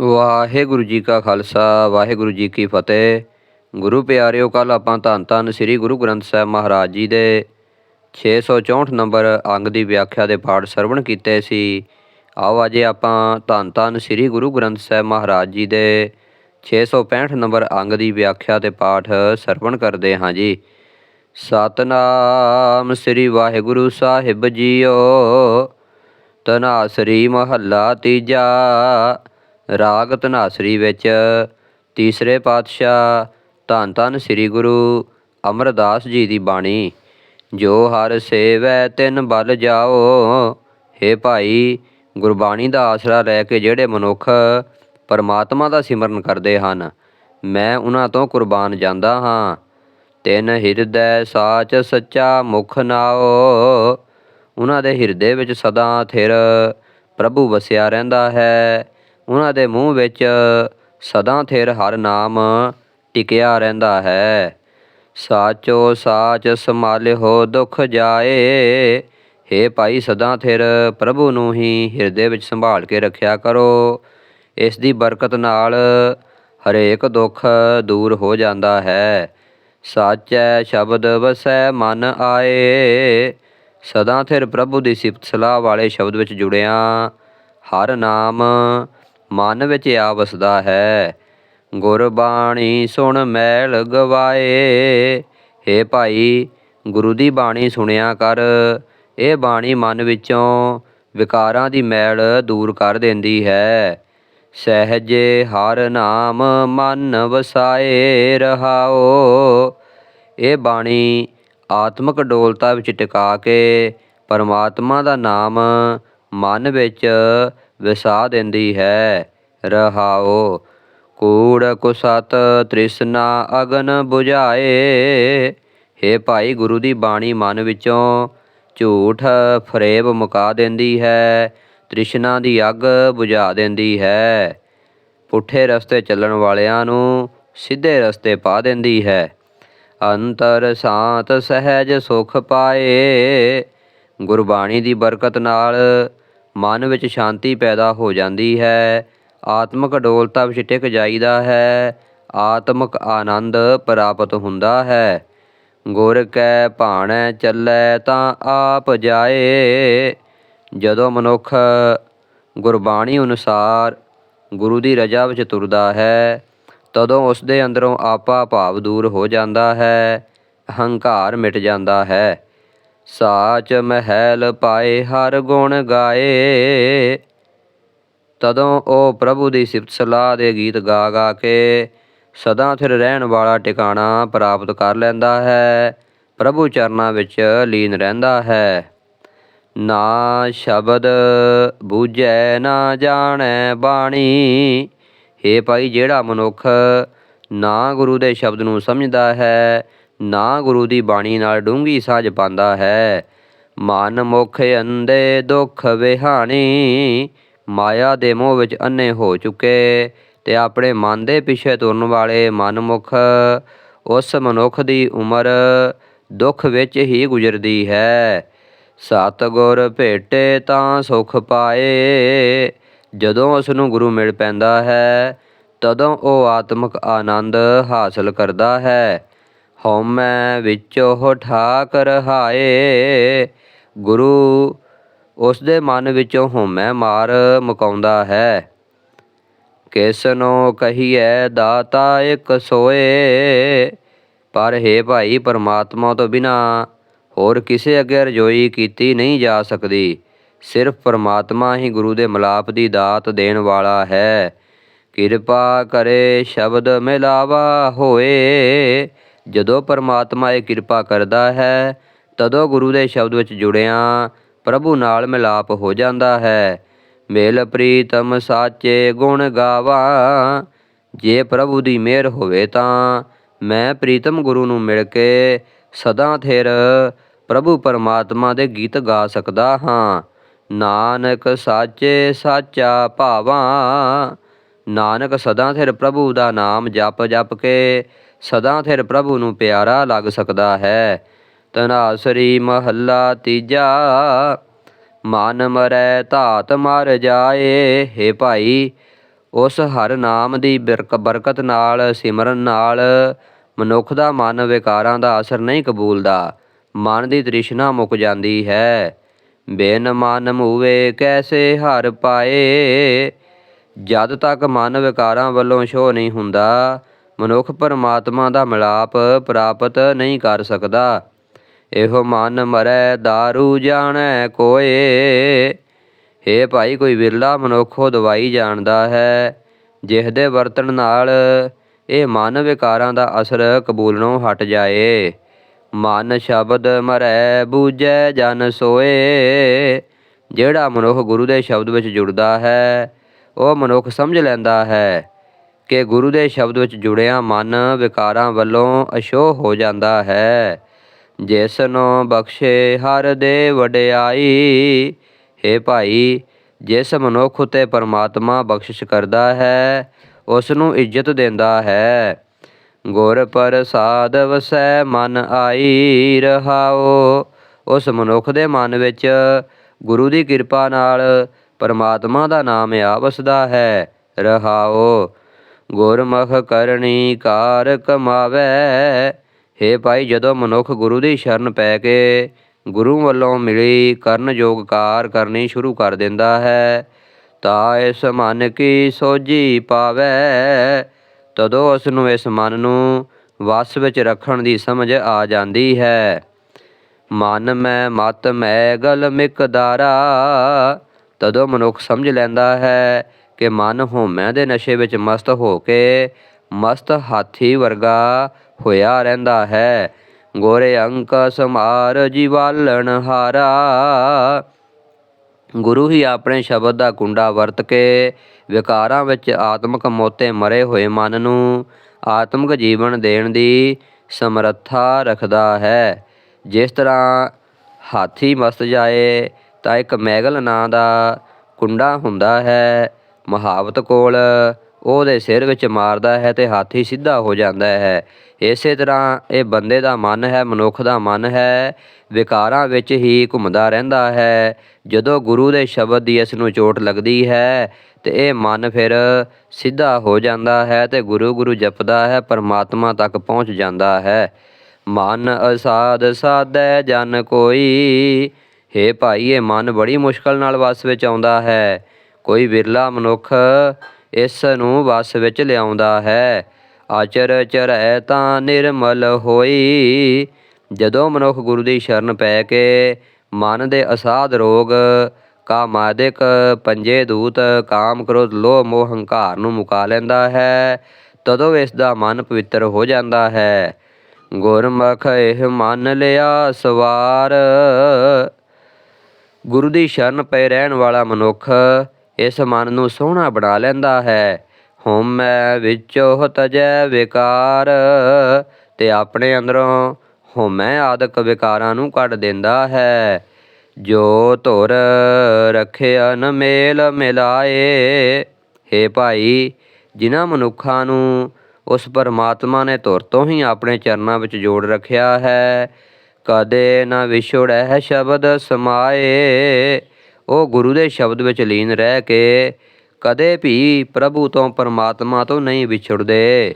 ਵਾਹਿਗੁਰੂ ਜੀ ਕਾ ਖਾਲਸਾ, ਵਾਹਿਗੁਰੂ ਜੀ ਕੀ ਫਤਿਹ। ਗੁਰੂ ਪਿਆਰਿਓ ਕੱਲ ਆਪਾਂ ਧੰਨ ਧੰਨ ਸ੍ਰੀ ਗੁਰੂ ਗ੍ਰੰਥ ਸਾਹਿਬ ਮਹਾਰਾਜ ਜੀ ਦੇ 664 ਨੰਬਰ ਅੰਗ ਦੀ ਵਿਆਖਿਆ ਦੇ ਪਾਠ ਸਰਵਣ ਕੀਤੇ ਸੀ। ਆਓ ਅਜੇ ਆਪਾਂ ਧੰਨ ਧੰਨ ਸ੍ਰੀ ਗੁਰੂ ਗ੍ਰੰਥ ਸਾਹਿਬ ਮਹਾਰਾਜ ਜੀ ਦੇ 665 ਨੰਬਰ ਅੰਗ ਦੀ ਵਿਆਖਿਆ ਤੇ ਪਾਠ ਸਰਵਣ ਕਰਦੇ ਹਾਂ ਜੀ। ਸਤਨਾਮ ਸ੍ਰੀ ਵਾਹਿਗੁਰੂ ਸਾਹਿਬ ਜੀਓ, ਧਨਾਸਰੀ ਮਹੱਲਾ ਤੀਜਾ ਰਾਗ ਧਨਾਸਰੀ ਵਿੱਚ ਤੀਸਰੇ ਪਾਤਸ਼ਾਹ ਧੰਨ ਧੰਨ ਸ੍ਰੀ ਗੁਰੂ ਅਮਰਦਾਸ ਜੀ ਦੀ ਬਾਣੀ, ਜੋ ਹਰ ਸੇਵੈ ਤਿਨ ਬਲ ਜਾਓ, ਹੇ ਭਾਈ ਗੁਰਬਾਣੀ ਦਾ ਆਸਰਾ ਲੈ ਕੇ ਜਿਹੜੇ ਮਨੁੱਖ ਪਰਮਾਤਮਾ ਦਾ ਸਿਮਰਨ ਕਰਦੇ ਹਨ, ਮੈਂ ਉਹਨਾਂ ਤੋਂ ਕੁਰਬਾਨ ਜਾਂਦਾ ਹਾਂ। ਤਿਨ ਹਿਰਦੈ ਸਾਚ ਸੱਚਾ ਮੁਖ ਨਾਓ, ਉਹਨਾਂ ਦੇ ਹਿਰਦੇ ਵਿੱਚ ਸਦਾ ਥਿਰ ਪ੍ਰਭੂ ਵਸਿਆ ਰਹਿੰਦਾ ਹੈ। ਉਹਨਾਂ ਦੇ ਮੂੰਹ ਵਿੱਚ ਸਦਾ ਥਿਰ ਹਰ ਨਾਮ ਟਿਕਿਆ ਰਹਿੰਦਾ ਹੈ। ਸਾਚੋ ਸਾਚ ਸੰਭਾਲਿਓ ਦੁਖ ਜਾਏ। ਹੇ ਭਾਈ ਸਦਾ ਥਿਰ ਪ੍ਰਭੂ ਨੂੰ ਹੀ ਹਿਰਦੇ ਵਿੱਚ ਸੰਭਾਲ ਕੇ ਰੱਖਿਆ ਕਰੋ। ਇਸ ਦੀ ਬਰਕਤ ਨਾਲ ਹਰੇਕ ਦੁੱਖ ਦੂਰ ਹੋ ਜਾਂਦਾ ਹੈ। ਸਾਚੈ ਸ਼ਬਦ ਵਸੈ ਮਨ ਆਏ। ਸਦਾ ਥਿਰ ਪ੍ਰਭੂ ਦੀ ਸਿਫਤ ਸਲਾਹ ਵਾਲੇ ਸ਼ਬਦ ਵਿੱਚ ਜੁੜਿਆ। ਹਰ ਨਾਮ ਮਨ ਵਿੱਚ ਆ ਵਸਦਾ ਹੈ। ਗੁਰਬਾਣੀ ਸੁਣ ਮੈਲ ਗਵਾਏ। ਹੇ ਭਾਈ, ਗੁਰੂ ਦੀ ਬਾਣੀ ਸੁਣਿਆ ਕਰ। ਇਹ ਬਾਣੀ ਮਨ ਵਿੱਚੋਂ ਵਿਕਾਰਾਂ ਦੀ ਮੈਲ ਦੂਰ ਕਰ ਦਿੰਦੀ ਹੈ। ਸਹਿਜੇ ਹਰ ਨਾਮ ਮਨ ਵਸਾਏ ਰਹਾਓ। ਇਹ ਬਾਣੀ ਆਤਮਿਕ ਡੋਲਤਾ ਵਿੱਚ ਟਿਕਾ ਕੇ ਪਰਮਾਤਮਾ ਦਾ ਨਾਮ ਮਨ ਵਿੱਚ ਵਸਾ ਦਿੰਦੀ ਹੈ। ਰਹਾਓ, ਕੂੜ ਕੁਸਤ ਤ੍ਰਿਸ਼ਨਾ ਅਗਨ 부ਝਾਏ ਹੇ ਭਾਈ ਗੁਰੂ ਦੀ ਬਾਣੀ ਮਨ ਵਿੱਚੋਂ ਝੂਠ ਫਰੇਬ ਮੁਕਾ ਦਿੰਦੀ ਹੈ। ਤ੍ਰਿਸ਼ਨਾ ਦੀ ਅੱਗ ਬੁਝਾ ਦਿੰਦੀ ਹੈ। ਪੁੱਠੇ ਰਸਤੇ ਚੱਲਣ ਵਾਲਿਆਂ ਨੂੰ ਸਿੱਧੇ ਰਸਤੇ ਪਾ ਦਿੰਦੀ ਹੈ। ਅੰਤਰ ਸ਼ਾਂਤ ਸਹਿਜ ਸੁਖ ਪਾਏ। ਗੁਰਬਾਣੀ ਦੀ ਬਰਕਤ ਨਾਲ ਮਨ ਵਿੱਚ ਸ਼ਾਂਤੀ ਪੈਦਾ ਹੋ ਜਾਂਦੀ ਹੈ। ਆਤਮਿਕ ਡੋਲਤਾ ਵਿੱਚ ਟਿਕ ਜਾਈਦਾ ਹੈ। ਆਤਮਿਕ ਆਨੰਦ ਪ੍ਰਾਪਤ ਹੁੰਦਾ ਹੈ। ਗੁਰ ਕੈ ਭਾਣੈ ਚੱਲੈ ਤਾਂ ਆਪ ਜਾਏ। ਜਦੋਂ ਮਨੁੱਖ ਗੁਰਬਾਣੀ ਅਨੁਸਾਰ ਗੁਰੂ ਦੀ ਰਜਾ ਵਿੱਚ ਤੁਰਦਾ ਹੈ, ਤਦੋਂ ਉਸ ਦੇ ਅੰਦਰੋਂ ਆਪਾ ਭਾਵ ਦੂਰ ਹੋ ਜਾਂਦਾ ਹੈ। ਹੰਕਾਰ ਮਿਟ ਜਾਂਦਾ ਹੈ। ਸਾਚ ਮਹਿਲ ਪਾਏ ਹਰ ਗੁਣ ਗਾਏ। ਤਦੋਂ ਉਹ ਪ੍ਰਭੂ ਦੀ ਸਿਫਤ ਸਲਾਹ ਦੇ ਗੀਤ ਗਾ ਗਾ ਕੇ ਸਦਾ ਥਿਰ ਰਹਿਣ ਵਾਲਾ ਟਿਕਾਣਾ ਪ੍ਰਾਪਤ ਕਰ ਲੈਂਦਾ ਹੈ। ਪ੍ਰਭੂ ਚਰਨਾਂ ਵਿੱਚ ਲੀਨ ਰਹਿੰਦਾ ਹੈ। ਨਾ ਸ਼ਬਦ ਬੂਝੈ, ਨਾ ਜਾਣੈ ਬਾਣੀ। ਹੇ ਭਾਈ ਜਿਹੜਾ ਮਨੁੱਖ ਨਾ ਗੁਰੂ ਦੇ ਸ਼ਬਦ ਨੂੰ ਸਮਝਦਾ ਹੈ ਨਾ ਗੁਰੂ ਦੀ ਬਾਣੀ ਨਾਲ ਡੂੰਗੀ ਸਾਝ ਪਾਉਂਦਾ ਹੈ। ਮਨ ਮੁਖ ਅੰਦੇ ਦੁੱਖ ਵਿਹਾਣੀ, ਮਾਇਆ ਦੇ ਮੋਹ ਵਿੱਚ ਅੰਨੇ ਹੋ ਚੁੱਕੇ ਤੇ ਆਪਣੇ ਮਨ ਦੇ ਪਿੱਛੇ ਤੁਰਨ ਵਾਲੇ ਮਨਮੁਖ ਉਸ ਮਨੁੱਖ ਦੀ ਉਮਰ ਦੁੱਖ ਵਿੱਚ ਹੀ ਗੁਜ਼ਰਦੀ ਹੈ। ਸਤਿਗੁਰ ਭੇਟੇ ਤਾਂ ਸੁਖ ਪਾਏ, ਜਦੋਂ ਉਸ ਨੂੰ ਗੁਰੂ ਮਿਲ ਪੈਂਦਾ ਹੈ, ਤਦੋਂ ਉਹ ਆਤਮਿਕ ਆਨੰਦ ਹਾਸਲ ਕਰਦਾ ਹੈ। ਹਉਮੈ ਵਿੱਚੋਂ ਠਾਕ ਰਹਾਏ ਗੁਰੂ ਉਸ ਦੇ ਮਨ ਵਿੱਚੋਂ ਹਉਮੈ ਮਾਰ ਮੁਕਾਉਂਦਾ ਹੈ। ਕਿਸਨੋ ਕਹੀਐ, ਦਾਤਾ ਇੱਕ ਸੋਏ। ਪਰ ਹੈ ਭਾਈ, ਪਰਮਾਤਮਾ ਤੋਂ ਬਿਨਾ ਹੋਰ ਕਿਸੇ ਅੱਗੇ ਰਜੋਈ ਕੀਤੀ ਨਹੀਂ ਜਾ ਸਕਦੀ। ਸਿਰਫ ਪਰਮਾਤਮਾ ਹੀ ਗੁਰੂ ਦੇ ਮਲਾਪ ਦੀ ਦਾਤ ਦੇਣ ਵਾਲਾ ਹੈ। ਕਿਰਪਾ ਕਰੇ ਸ਼ਬਦ ਮਿਲਾਵਾ ਹੋਏ। ਜਦੋਂ ਪਰਮਾਤਮਾ ਇਹ ਕਿਰਪਾ ਕਰਦਾ ਹੈ, ਤਦੋਂ ਗੁਰੂ ਦੇ ਸ਼ਬਦ ਵਿੱਚ ਜੁੜਿਆ ਪ੍ਰਭੂ ਨਾਲ ਮਿਲਾਪ ਹੋ ਜਾਂਦਾ ਹੈ। ਮੇਲ ਪ੍ਰੀਤਮ ਸਾਚੇ ਗੁਣ ਗਾਵਾ, ਜੇ ਪ੍ਰਭੂ ਦੀ ਮਿਹਰ ਹੋਵੇ ਤਾਂ ਮੈਂ ਪ੍ਰੀਤਮ ਗੁਰੂ ਨੂੰ ਮਿਲ ਕੇ ਸਦਾ ਥਿਰ ਪ੍ਰਭੂ ਪਰਮਾਤਮਾ ਦੇ ਗੀਤ ਗਾ ਸਕਦਾ ਹਾਂ। ਨਾਨਕ ਸਾਚੇ ਸਾਚਾ ਭਾਵਾਂ, ਨਾਨਕ ਸਦਾ ਥਿਰ ਪ੍ਰਭੂ ਦਾ ਨਾਮ ਜਪ ਜਪ ਕੇ ਸਦਾ ਥਿਰ ਪ੍ਰਭੂ ਨੂੰ ਪਿਆਰਾ ਲੱਗ ਸਕਦਾ ਹੈ। ਤਨਾਸਰੀ ਮਹੱਲਾ ਤੀਜਾ, ਮਨ ਮਰੈ ਧਾਤ ਮਰ ਜਾਏ, ਹੇ ਭਾਈ, ਉਸ ਹਰ ਨਾਮ ਦੀ ਬਿਰਕ ਬਰਕਤ ਨਾਲ, ਸਿਮਰਨ ਨਾਲ, ਮਨੁੱਖ ਦਾ ਮਨ ਵਿਕਾਰਾਂ ਦਾ ਅਸਰ ਨਹੀਂ ਕਬੂਲਦਾ, ਮਨ ਦੀ ਤ੍ਰਿਸ਼ਨਾ ਮੁੱਕ ਜਾਂਦੀ ਹੈ। ਬਿਨ ਮਨ ਮੂਵੇ ਕੈਸੇ ਹਰ ਪਾਏ, ਜਦ ਤੱਕ ਮਨ ਵਿਕਾਰਾਂ ਵੱਲੋਂ ਛੋ ਨਹੀਂ ਹੁੰਦਾ ਮਨੁੱਖ ਪਰਮਾਤਮਾ ਦਾ ਮਿਲਾਪ ਪ੍ਰਾਪਤ ਨਹੀਂ ਕਰ ਸਕਦਾ। ਇਹੋ ਮਨ ਮਰੈ दारू ਜਾਣੈ ਕੋਏ। ਹੇ ਭਾਈ, ਕੋਈ ਵਿਰਲਾ ਮਨੁੱਖੋ ਦਵਾਈ ਜਾਣਦਾ ਹੈ ਜਿਸ ਦੇ ਵਰਤਣ ਨਾਲ ਇਹ ਮਨ ਵਿਕਾਰਾਂ ਦਾ ਅਸਰ ਕਬੂਲਣੋਂ ਹਟ ਜਾਏ। ਮਨ ਸ਼ਬਦ ਮਰੈ, ਬੂਝੈ ਜਨ ਸੋਏ। ਜਿਹੜਾ ਮਨੁੱਖ ਗੁਰੂ ਦੇ ਸ਼ਬਦ ਵਿੱਚ ਜੁੜਦਾ ਹੈ, ਉਹ ਮਨੁੱਖ ਸਮਝ ਲੈਂਦਾ ਹੈ। ਕਿ ਗੁਰੂ ਦੇ ਸ਼ਬਦ ਵਿੱਚ ਜੁੜਿਆ ਮਨ ਵਿਕਾਰਾਂ ਵੱਲੋਂ ਅਸ਼ੋਹ ਹੋ ਜਾਂਦਾ ਹੈ। ਜਿਸ ਨੂੰ ਬਖਸ਼ੇ ਹਰ ਦੇ ਵਡਿਆਈ, ਹੇ ਭਾਈ, ਜਿਸ ਮਨੁੱਖ ਉਤੇ ਪਰਮਾਤਮਾ ਬਖਸ਼ਿਸ਼ ਕਰਦਾ ਹੈ ਉਸ ਨੂੰ ਇੱਜ਼ਤ ਦਿੰਦਾ ਹੈ। ਗੁਰ ਪ੍ਰਸਾਦ ਵਸੈ ਮਨ ਆਈ ਰਹਾਓ ਉਸ ਮਨੁੱਖ ਦੇ ਮਨ ਵਿੱਚ ਗੁਰੂ ਦੀ ਕਿਰਪਾ ਨਾਲ ਪਰਮਾਤਮਾ ਦਾ ਨਾਮ ਆ ਵਸਦਾ ਹੈ। ਰਹਾਓ ਗੁਰਮੁਖ ਕਰਨੀ ਕਾਰ ਕਮਾਵੇ ਹੇ ਭਾਈ, ਜਦੋਂ ਮਨੁੱਖ ਗੁਰੂ ਦੀ ਸ਼ਰਨ ਪੈ ਕੇ ਗੁਰੂ ਵੱਲੋਂ ਮਿਲੀ ਕਰਨ ਯੋਗ ਕਾਰ ਕਰਨੀ ਸ਼ੁਰੂ ਕਰ ਦਿੰਦਾ ਹੈ, ਤਾਂ ਇਸ ਮਨ ਕੀ ਸੋਝੀ ਪਾਵੇ। ਤਦੋਂ ਉਸ ਨੂੰ ਇਸ ਮਨ ਨੂੰ ਵਸ ਵਿੱਚ ਰੱਖਣ ਦੀ ਸਮਝ ਆ ਜਾਂਦੀ ਹੈ। ਮਨ ਮੈਂ ਮਤ, ਮੈਂ ਗਲ ਮਿਕਦਾਰਾ। ਤਦੋਂ ਮਨੁੱਖ ਸਮਝ ਲੈਂਦਾ ਹੈ ਕਿ ਮਨ ਹਉਮੈ ਦੇ ਨਸ਼ੇ ਵਿੱਚ ਮਸਤ ਹੋ ਕੇ ਮਸਤ ਹਾਥੀ ਵਰਗਾ ਹੋਇਆ ਰਹਿੰਦਾ ਹੈ। ਗੋਰੇ ਅੰਕ ਸਮਾਰ ਜੀਵਾਲਣ ਹਾਰਾ। ਗੁਰੂ ਹੀ ਆਪਣੇ ਸ਼ਬਦ ਦਾ ਕੁੰਡਾ ਵਰਤ ਕੇ ਵਿਕਾਰਾਂ ਵਿੱਚ ਆਤਮਿਕ ਮੋਤੇ ਮਰੇ ਹੋਏ ਮਨ ਨੂੰ ਆਤਮਿਕ ਜੀਵਨ ਦੇਣ ਦੀ ਸਮਰੱਥਾ ਰੱਖਦਾ ਹੈ। ਜਿਸ ਤਰ੍ਹਾਂ ਹਾਥੀ ਮਸਤ ਜਾਏ ਤਾਂ ਇੱਕ ਮੈਗਲ ਨਾਂ ਦਾ ਕੁੰਡਾ ਹੁੰਦਾ ਹੈ। ਮਹਾਵਤ ਕੋਲ ਉਹਦੇ ਸਿਰ ਵਿੱਚ ਮਾਰਦਾ ਹੈ ਤੇ ਹਾਥੀ ਸਿੱਧਾ ਹੋ ਜਾਂਦਾ ਹੈ। ਇਸੇ ਤਰ੍ਹਾਂ ਇਹ ਬੰਦੇ ਦਾ ਮਨ ਹੈ, ਮਨੁੱਖ ਦਾ ਮਨ ਹੈ, ਵਿਕਾਰਾਂ ਵਿੱਚ ਹੀ ਘੁੰਮਦਾ ਰਹਿੰਦਾ ਹੈ। ਜਦੋਂ ਗੁਰੂ ਦੇ ਸ਼ਬਦ ਦੀ ਇਸ ਨੂੰ ਚੋਟ ਲੱਗਦੀ ਹੈ, ਤੇ ਇਹ ਮਨ ਫਿਰ ਸਿੱਧਾ ਹੋ ਜਾਂਦਾ ਹੈ ਤੇ ਗੁਰੂ ਗੁਰੂ ਜਪਦਾ ਹੈ, ਪਰਮਾਤਮਾ ਤੱਕ ਪਹੁੰਚ ਜਾਂਦਾ ਹੈ। ਮਨ ਅਸਾਧ ਸਾਧੈ, ਜਨ ਕੋਈ। ਹੇ ਭਾਈ ਇਹ ਮਨ ਬੜੀ ਮੁਸ਼ਕਲ ਨਾਲ ਵਸ ਵਿੱਚ ਆਉਂਦਾ ਹੈ। ਕੋਈ ਵਿਰਲਾ ਮਨੁੱਖ ਇਸ ਨੂੰ ਵਸ ਵਿੱਚ ਲਿਆਉਂਦਾ ਹੈ। ਆਚਰ ਚਰੈ ਤਾਂ ਨਿਰਮਲ ਹੋਈ। ਜਦੋਂ ਮਨੁੱਖ ਗੁਰੂ ਦੀ ਸ਼ਰਨ ਪੈ ਕੇ ਮਨ ਦੇ ਅਸਾਧ ਰੋਗ, ਕਾਮਾਦਿਕ ਪੰਜੇ ਦੂਤ, ਕਾਮ ਕ੍ਰੋਧ, ਲੋਭ, ਮੋਹ, ਹੰਕਾਰ ਨੂੰ ਮੁਕਾ ਲੈਂਦਾ ਹੈ, ਤਦੋਂ ਇਸ ਦਾ ਮਨ ਪਵਿੱਤਰ ਹੋ ਜਾਂਦਾ ਹੈ। ਗੁਰਮੁਖ ਇਹ ਮੰਨ ਲਿਆ, ਸਵਾਰ। ਗੁਰੂ ਦੀ ਸ਼ਰਨ ਪਏ ਰਹਿਣ ਵਾਲਾ ਮਨੁੱਖ ਇਸ ਮਨ ਨੂੰ ਸੋਹਣਾ ਬਣਾ ਲੈਂਦਾ ਹੈ। ਹਉਮੈ ਵਿੱਚੋਂ ਤਜੈ ਵਿਕਾਰ, ਤੇ ਆਪਣੇ ਅੰਦਰੋਂ ਹਉਮੈ ਆਦਿਕ ਵਿਕਾਰਾਂ ਨੂੰ ਕੱਢ ਦਿੰਦਾ ਹੈ। ਜੋ ਧੁਰ ਰੱਖਿਆ ਨ ਮੇਲ ਮਿਲਾਏ, ਹੇ ਭਾਈ, ਜਿਨ੍ਹਾਂ ਮਨੁੱਖਾਂ ਨੂੰ ਉਸ ਪਰਮਾਤਮਾ ਨੇ ਧੁਰ ਤੋਂ ਹੀ ਆਪਣੇ ਚਰਨਾਂ ਵਿੱਚ ਜੋੜ ਰੱਖਿਆ ਹੈ, ਕਦੇ ਨ ਵਿਛੜੈ ਸ਼ਬਦ ਸਮਾਏ। ਉਹ ਗੁਰੂ ਦੇ ਸ਼ਬਦ ਵਿੱਚ ਲੀਨ ਰਹਿ ਕੇ ਕਦੇ ਵੀ ਪ੍ਰਭੂ ਤੋਂ, ਪਰਮਾਤਮਾ ਤੋਂ ਨਹੀਂ ਵਿਛੜਦੇ।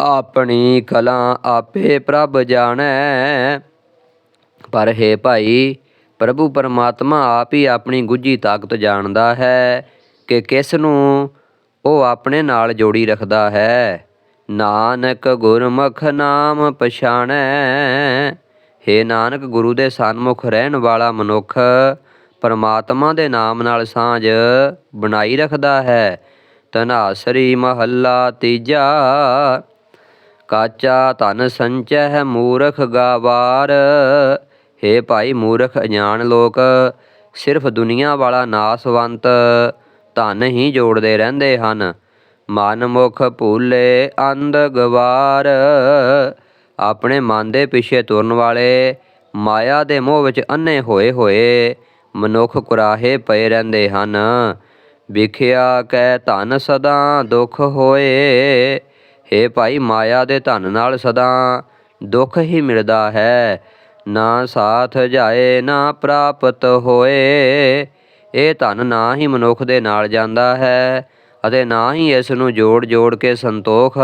ਆਪਣੀ ਕਲਾ ਆਪੇ ਪ੍ਰਭ ਜਾਣੈ। ਪਰ ਹੈ ਭਾਈ, ਪ੍ਰਭੂ ਪਰਮਾਤਮਾ ਆਪ ਹੀ ਆਪਣੀ ਗੁੱਜੀ ਤਾਕਤ ਜਾਣਦਾ ਹੈ ਕਿ ਕਿਸ ਨੂੰ ਉਹ ਆਪਣੇ ਨਾਲ ਜੋੜੀ ਰੱਖਦਾ ਹੈ। ਨਾਨਕ ਗੁਰਮੁਖ ਨਾਮ ਪਛਾਣੈ। ਹੇ ਨਾਨਕ, ਗੁਰੂ ਦੇ ਸਨਮੁਖ ਰਹਿਣ ਵਾਲਾ ਮਨੁੱਖ ਪਰਮਾਤਮਾ ਦੇ ਨਾਮ ਨਾਲ ਸਾਂਝ ਬਣਾਈ ਰੱਖਦਾ ਹੈ। ਤਨਾਸਰੀ ਮਹੱਲਾ ਤੀਜਾ, ਕਾਚਾ ਧਨ ਸੰਚੈ ਮੂਰਖ ਗਾਵਾਰ। ਹੇ ਭਾਈ ਮੂਰਖ ਅਜਾਣ ਲੋਕ, ਸਿਰਫ ਦੁਨੀਆ ਵਾਲਾ ਨਾਸਵੰਤ ਧਨ ਹੀ ਜੋੜਦੇ ਰਹਿੰਦੇ ਹਨ। ਮਨ ਮੁਖ ਭੂਲੇ ਅੰਧ ਗਵਾਰ। ਆਪਣੇ ਮਨ ਦੇ ਪਿੱਛੇ ਤੁਰਨ ਵਾਲੇ ਮਾਇਆ ਦੇ ਮੋਹ ਵਿੱਚ ਅੰਨੇ ਹੋਏ ਹੋਏ ਮਨੁੱਖ ਕੁਰਾਹੇ ਪਏ ਰਹਿੰਦੇ ਹਨ। ਵਿਖਿਆ ਕੈ ਧਨ ਸਦਾ ਦੁਖ ਹੋਏ। ਹੇ ਭਾਈ ਮਾਇਆ ਦੇ ਧਨ ਨਾਲ ਸਦਾ ਦੁੱਖ ਹੀ ਮਿਲਦਾ ਹੈ। ਨਾ ਸਾਥ ਜਾਏ, ਨਾ ਪ੍ਰਾਪਤ ਹੋਏ। ਇਹ ਧਨ ਨਾ ਹੀ ਮਨੁੱਖ ਦੇ ਨਾਲ ਜਾਂਦਾ ਹੈ ਅਤੇ ਨਾ ਹੀ ਇਸ ਨੂੰ ਜੋੜ ਜੋੜ ਕੇ ਸੰਤੋਖ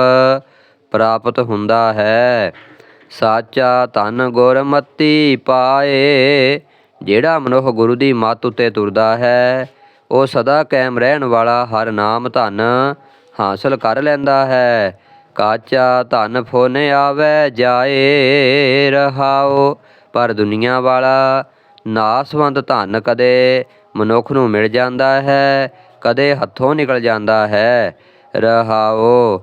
ਪ੍ਰਾਪਤ ਹੁੰਦਾ ਹੈ। ਸਾਚਾ ਧਨ ਗੁਰਮਤੀ ਪਾਏ, ਜਿਹੜਾ ਮਨੁੱਖ ਗੁਰੂ ਦੀ ਮੱਤ ਉਤੇ ਤੁਰਦਾ ਹੈ, ਉਹ ਸਦਾ ਕਾਇਮ ਰਹਿਣ ਵਾਲਾ ਹਰ ਨਾਮ ਧਨ ਹਾਸਲ ਕਰ ਲੈਂਦਾ ਹੈ। ਕਾਚਾ ਧਨ ਫੁਨ ਆਵੇ ਜਾਏ ਰਹਾਓ ਪਰ ਦੁਨੀਆ ਵਾਲਾ ਨਾਸਵੰਦ ਧਨ ਕਦੇ ਮਨੁੱਖ ਨੂੰ ਮਿਲ ਜਾਂਦਾ ਹੈ, ਕਦੇ ਹੱਥੋਂ ਨਿਕਲ ਜਾਂਦਾ ਹੈ। ਰਹਾਓ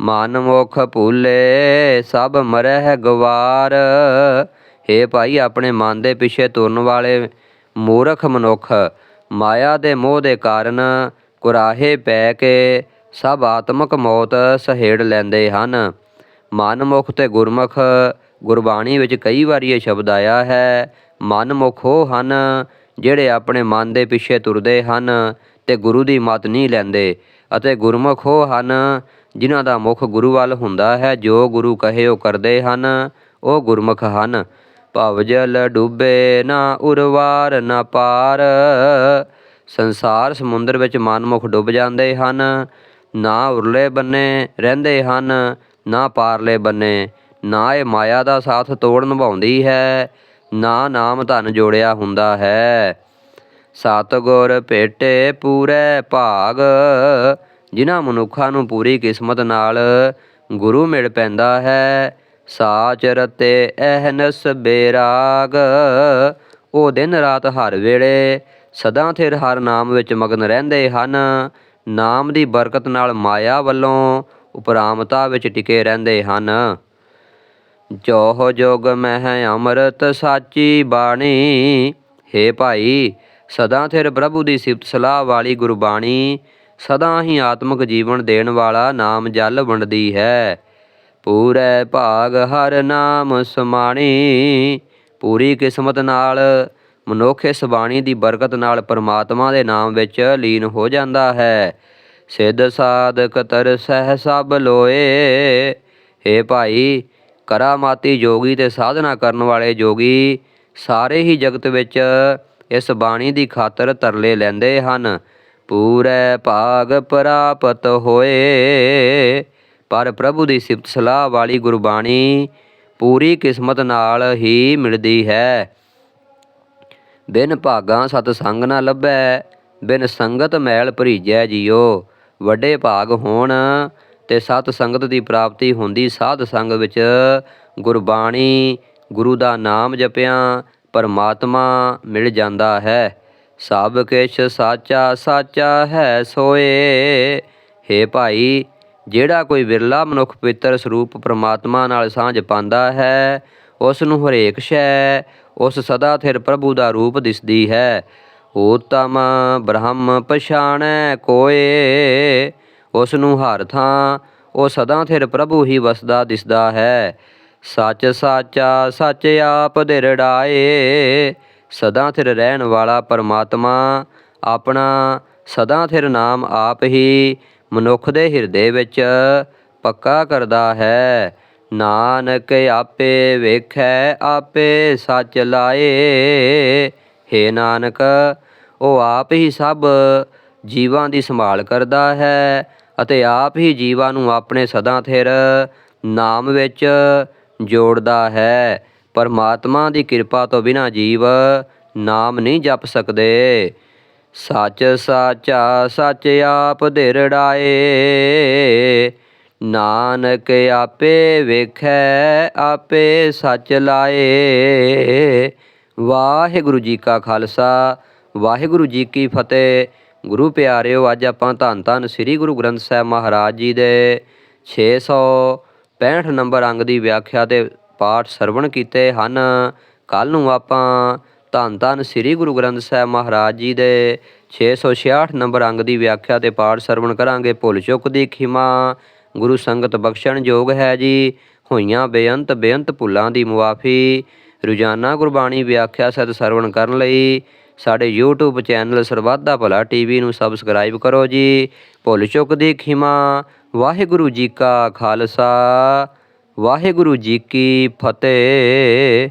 ਮਨ ਮੁਖ ਭੂਲੇ, ਸਭ ਮਰਹਿ ਗਵਾਰ। ਹੇ ਭਾਈ, ਆਪਣੇ ਮਨ ਦੇ ਪਿੱਛੇ ਤੁਰਨ ਵਾਲੇ ਮੂਰਖ ਮਨੁੱਖ, ਮਾਇਆ ਦੇ ਮੋਹ ਦੇ ਕਾਰਨ ਕੁਰਾਹੇ ਪੈ ਕੇ ਸਭ ਆਤਮਕ ਮੌਤ ਸਹੇੜ ਲੈਂਦੇ ਹਨ। ਮਨਮੁਖ ਤੇ ਗੁਰਮੁਖ, ਗੁਰਬਾਣੀ ਵਿੱਚ ਕਈ ਵਾਰੀ ਇਹ ਸ਼ਬਦ ਆਇਆ ਹੈ ਮਨਮੁਖ ਉਹ ਹਨ ਜਿਹੜੇ ਆਪਣੇ ਮਨ ਦੇ ਪਿੱਛੇ ਤੁਰਦੇ ਹਨ ਤੇ ਗੁਰੂ ਦੀ ਮਤ ਨਹੀਂ ਲੈਂਦੇ ਅਤੇ ਗੁਰਮੁਖ ਉਹ ਹਨ ਜਿਨ੍ਹਾਂ ਦਾ ਮੁਖ ਗੁਰੂ ਵੱਲ ਹੁੰਦਾ ਹੈ, ਜੋ ਗੁਰੂ ਕਹੇ ਉਹ ਕਰਦੇ ਹਨ, ਉਹ ਗੁਰਮੁਖ ਹਨ। ਭਵਜਲ ਡੁੱਬੇ ਨਾ ਉਰਵਾਰ, ਨਾ ਪਾਰ। ਸੰਸਾਰ ਸਮੁੰਦਰ ਵਿੱਚ ਮਨਮੁਖ ਡੁੱਬ ਜਾਂਦੇ ਹਨ। ਨਾ ਉਰਲੇ ਬੰਨੇ ਰਹਿੰਦੇ ਹਨ, ਨਾ ਪਾਰਲੇ ਬੰਨੇ। ਨਾ ਇਹ ਮਾਇਆ ਦਾ ਸਾਥ ਤੋੜ ਨਿਭਾਉਂਦੀ ਹੈ, ਨਾ ਨਾਮ ਧਨ ਜੋੜਿਆ ਹੁੰਦਾ ਹੈ। ਸਤਿਗੁਰ ਭੇਟੇ ਪੂਰੇ ਭਾਗ ਜਿਨ੍ਹਾਂ ਮਨੁੱਖਾਂ ਨੂੰ ਪੂਰੀ ਕਿਸਮਤ ਨਾਲ ਗੁਰੂ ਮਿਲ ਪੈਂਦਾ ਹੈ ਸਾਚ ਰਤੇ ਅਹਨਸ ਬੇਰਾਗ। ਉਹ ਦਿਨ ਰਾਤ ਹਰ ਵੇਲੇ ਸਦਾ ਥਿਰ ਹਰ ਨਾਮ ਵਿੱਚ ਮਗਨ ਰਹਿੰਦੇ ਹਨ। ਨਾਮ ਦੀ ਬਰਕਤ ਨਾਲ ਮਾਇਆ ਵੱਲੋਂ ਉਪਰਾਮਤਾ ਵਿੱਚ ਟਿਕੇ ਰਹਿੰਦੇ ਹਨ। ਜੋਹ ਜੋਗ ਮਹਿ ਅੰਮ੍ਰਿਤ ਸਾਚੀ ਬਾਣੀ। ਹੇ ਭਾਈ, ਸਦਾ ਥਿਰ ਪ੍ਰਭੂ ਦੀ ਸਿਫਤ ਸਲਾਹ ਵਾਲੀ ਗੁਰਬਾਣੀ ਸਦਾ ਹੀ ਆਤਮਿਕ ਜੀਵਨ ਦੇਣ ਵਾਲਾ ਨਾਮ ਜਲ ਵੰਡਦੀ ਹੈ। ਪੂਰੇ ਭਾਗ ਹਰ ਨਾਮ ਸਮਾਣੀ, ਪੂਰੀ ਕਿਸਮਤ ਨਾਲ ਮਨੁੱਖ ਇਸ ਬਾਣੀ ਦੀ ਬਰਕਤ ਨਾਲ ਪਰਮਾਤਮਾ ਦੇ ਨਾਮ ਵਿੱਚ ਲੀਨ ਹੋ ਜਾਂਦਾ ਹੈ। ਸਿੱਧ ਸਾਧਕ ਤਰ ਸਹਿ ਸਭ ਲੋਏ। ਹੇ ਭਾਈ ਕਰਾਮਾਤੀ ਜੋਗੀ ਤੇ ਸਾਧਨਾ ਕਰਨ ਵਾਲੇ ਜੋਗੀ ਸਾਰੇ ਹੀ ਜਗਤ ਵਿੱਚ ਇਸ ਬਾਣੀ ਦੀ ਖਾਤਰ ਤਰਲੇ ਲੈਂਦੇ ਹਨ। ਪੂਰੇ ਭਾਗ ਪ੍ਰਾਪਤ ਹੋਏ। ਪਰ ਪ੍ਰਭੂ ਦੀ ਸਿਫਤ ਸਲਾਹ ਵਾਲੀ ਗੁਰਬਾਣੀ ਪੂਰੀ ਕਿਸਮਤ ਨਾਲ ਹੀ ਮਿਲਦੀ ਹੈ। ਬਿਨ ਭਾਗਾਂ ਸਤ ਸੰਗ ਨਾ ਲੱਭੈ, ਬਿਨ ਸੰਗਤ ਮੈਲ ਭਰੀਜੈ ਜੀਓ। ਵੱਡੇ ਭਾਗ ਹੋਣ ਤੇ ਸਤ ਸੰਗਤ ਦੀ ਪ੍ਰਾਪਤੀ ਹੁੰਦੀ ਸਾਧ ਸੰਗ ਵਿੱਚ ਗੁਰਬਾਣੀ ਗੁਰੂ ਦਾ ਨਾਮ ਜਪਿਆਂ ਪਰਮਾਤਮਾ ਮਿਲ ਜਾਂਦਾ ਹੈ। ਸਭ ਕਿਛ ਸਾਚਾ ਸਾਚਾ ਹੈ ਸੋਏ। ਹੇ ਭਾਈ, ਜਿਹੜਾ ਕੋਈ ਵਿਰਲਾ ਮਨੁੱਖ ਪਵਿੱਤਰ ਸਰੂਪ ਪ੍ਰਮਾਤਮਾ ਨਾਲ ਸਾਂਝ ਪਾਉਂਦਾ ਹੈ ਉਸ ਨੂੰ ਹਰੇਕ ਸ਼ੈ ਉਸ ਸਦਾ ਥਿਰ ਪ੍ਰਭੂ ਦਾ ਰੂਪ ਦਿਸਦੀ ਹੈ। ਊਤਮ ਬ੍ਰਹਮ ਪਛਾਣੈ ਕੋਏ ਉਸ ਨੂੰ ਹਰ ਥਾਂ ਉਹ ਸਦਾ ਥਿਰ ਪ੍ਰਭੂ ਹੀ ਵਸਦਾ ਦਿਸਦਾ ਹੈ। ਸੱਚ ਸਾਚਾ, ਸੱਚ ਆਪ ਦਿਰੜਾਏ ਸਦਾ ਥਿਰ ਰਹਿਣ ਵਾਲਾ ਪਰਮਾਤਮਾ ਆਪਣਾ, ਸਦਾ ਥਿਰ ਨਾਮ ਆਪ ਹੀ ਮਨੁੱਖ ਦੇ ਹਿਰਦੇ ਵਿੱਚ ਪੱਕਾ ਕਰਦਾ ਹੈ। ਨਾਨਕ ਆਪੇ ਵੇਖੈ, ਆਪੇ ਸੱਚ ਲਾਏ। ਹੇ ਨਾਨਕ, ਉਹ ਆਪ ਹੀ ਸਭ ਜੀਵਾਂ ਦੀ ਸੰਭਾਲ ਕਰਦਾ ਹੈ ਅਤੇ ਆਪ ਹੀ ਜੀਵਾਂ ਨੂੰ ਆਪਣੇ ਸਦਾ ਥਿਰ ਨਾਮ ਵਿੱਚ ਜੋੜਦਾ ਹੈ। ਪਰਮਾਤਮਾ ਦੀ ਕਿਰਪਾ ਤੋਂ ਬਿਨਾਂ ਜੀਵ ਨਾਮ ਨਹੀਂ ਜਪ ਸਕਦੇ। ਸੱਚ ਸਾਚਾ, ਸੱਚ ਆਪ ਦਿਰੜਾਏ। ਨਾਨਕ ਆਪੇ ਵੇਖੈ, ਆਪੇ ਸੱਚ ਲਾਏ। ਵਾਹਿਗੁਰੂ ਜੀ ਕਾ ਖਾਲਸਾ, ਵਾਹਿਗੁਰੂ ਜੀ ਕੀ ਫਤਿਹ। ਗੁਰੂ ਪਿਆਰਿਓ, ਅੱਜ ਆਪਾਂ ਧੰਨ ਧੰਨ ਸ੍ਰੀ ਗੁਰੂ ਗ੍ਰੰਥ ਸਾਹਿਬ ਮਹਾਰਾਜ ਜੀ ਦੇ 665 ਨੰਬਰ ਅੰਗ ਦੀ ਵਿਆਖਿਆ ਤੇ ਪਾਠ ਸਰਵਣ ਕੀਤੇ ਹਨ। ਕੱਲ ਨੂੰ ਆਪਾਂ ਧੰਨ ਧੰਨ ਸ੍ਰੀ ਗੁਰੂ ਗ੍ਰੰਥ ਸਾਹਿਬ ਮਹਾਰਾਜ ਜੀ ਦੇ 666 ਨੰਬਰ ਅੰਗ ਦੀ ਵਿਆਖਿਆ ਤੇ ਪਾਠ ਸਰਵਣ ਕਰਾਂਗੇ। ਭੁੱਲ ਚੁੱਕ ਦੀ ਖਿਮਾ, ਗੁਰੂ ਸੰਗਤ ਬਖਸ਼ਣ ਯੋਗ ਹੈ ਜੀ। ਹੋਈਆਂ ਬੇਅੰਤ ਬੇਅੰਤ ਭੁੱਲਾਂ ਦੀ ਮੁਆਫੀ, ਰੋਜ਼ਾਨਾ ਗੁਰਬਾਣੀ ਵਿਆਖਿਆ ਸਦ ਸਰਵਣ ਕਰਨ ਲਈ ਸਾਡੇ YouTube ਚੈਨਲ ਸਰਬੱਤ ਦਾ ਭਲਾ ਟੀਵੀ ਨੂੰ ਸਬਸਕ੍ਰਾਈਬ ਕਰੋ ਜੀ। ਭੁੱਲ ਚੁੱਕ ਦੀ ਖਿਮਾ, ਵਾਹਿਗੁਰੂ ਜੀ ਕਾ ਖਾਲਸਾ। ਵਾਹਿਗੁਰੂ ਜੀ ਕੀ ਫਤਿਹ।